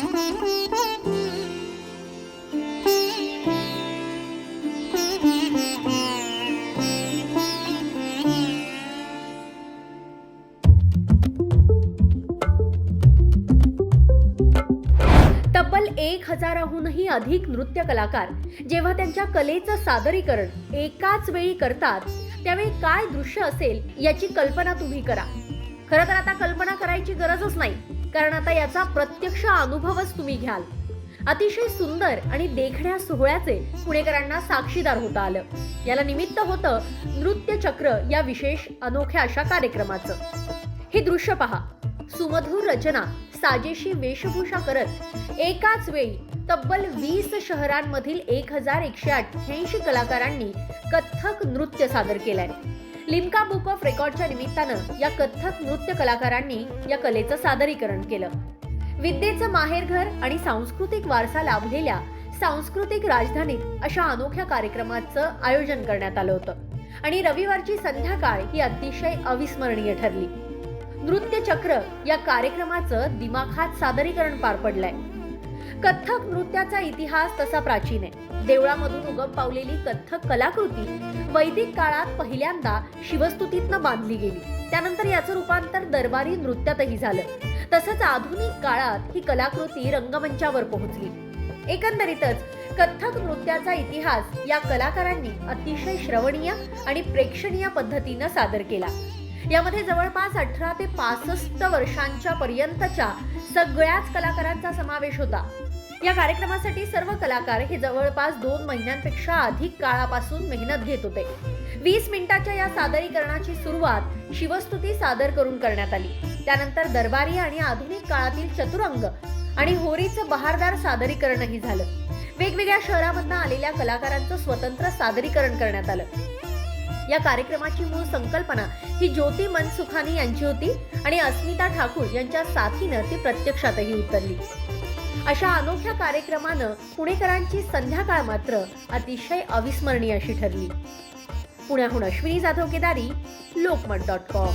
तब्बल एक हजाराहूनही अधिक नृत्य कलाकार जेव्हा त्यांच्या कलेचं सादरीकरण एकाच वेळी करतात त्यावेळी काय दृश्य असेल याची कल्पना तुम्ही करा. खरं तर आता कल्पना करायची गरजच नाही. कारण आता याचा प्रत्यक्ष अनुभवच तुम्ही घ्याल. अतिशय सुंदर आणि देखण्या सोहळ्याचे पुणेकरांना साक्षीदार होता आलं. याला निमित्त होतं नृत्य चक्र या विशेष अनोख्या अशा कार्यक्रमाचं. हे दृश्य पहा. सुमधुर रचना साजेशी वेशभूषा करत एकाच वेळी तब्बल वीस शहरांमधील एक हजार एकशे अठ्ठ्याऐंशी कलाकारांनी कथ्थक नृत्य सादर केलंय. लिम्का बुक ऑफ रेकॉर्डच्या निमित्तानं या कथ्थक नृत्य कलाकारांनी या कलेचं सादरीकरण केलं. विद्येचं माहेरघर आणि सांस्कृतिक वारसा लाभलेल्या सांस्कृतिक राजधानीत अशा अनोख्या कार्यक्रमाचं आयोजन करण्यात आलं होतं. आणि रविवारची संध्याकाळ ही अतिशय अविस्मरणीय ठरली. नृत्य चक्र या कार्यक्रमाचं दिमाखात सादरीकरण पार पडलंय. कथ्थक नृत्याचा इतिहास तसा प्राचीन आहे. देवळामधून उगम पावलेली कथ्थक कलाकृती वैदिक काळात पहिल्यांदा शिवस्तुतीतनं बांधली गेली. त्यानंतर याचं रूपांतर दरबारी नृत्यातही झालं. तसंच आधुनिक काळात ही कलाकृती रंगमंचावर पोहोचली. एकंदरीतच कथ्थक नृत्याचा इतिहास या कलाकारांनी अतिशय श्रवणीय आणि प्रेक्षणीय पद्धतीनं सादर केला. यामध्ये जवळपास अठरा ते पासष्ट वर्षांच्या पर्यंतच्या सगळ्याच कलाकारांचा समावेश होता. या कार्यक्रमासाठी सर्व कलाकार हे जवळपास दोन महिन्यांपेक्षा अधिक काळापासून मेहनत घेत होते. वीस मिनिटाच्या या सादरीकरणाची सुरुवात शिवस्तुती सादर करून करण्यात आली. त्यानंतर दरबारी आणि आधुनिक काळातील चतुरंग आणि होरीचं बहारदार सादरीकरणही झालं. वेगवेगळ्या शहरामधनं आलेल्या कलाकारांचं स्वतंत्र सादरीकरण करण्यात आलं. या कार्यक्रमाची मूळ संकल्पना ही ज्योती मनसुखानी यांची होती आणि अस्मिता ठाकूर यांच्या साथीनं ती प्रत्यक्षातही उतरली. अशा अनोख्या कार्यक्रमानं पुणेकरांची संध्याकाळ मात्र अतिशय अविस्मरणीय अशी ठरली. पुण्याहून अश्विनी जाधव केदारी लोकमत डॉट कॉम.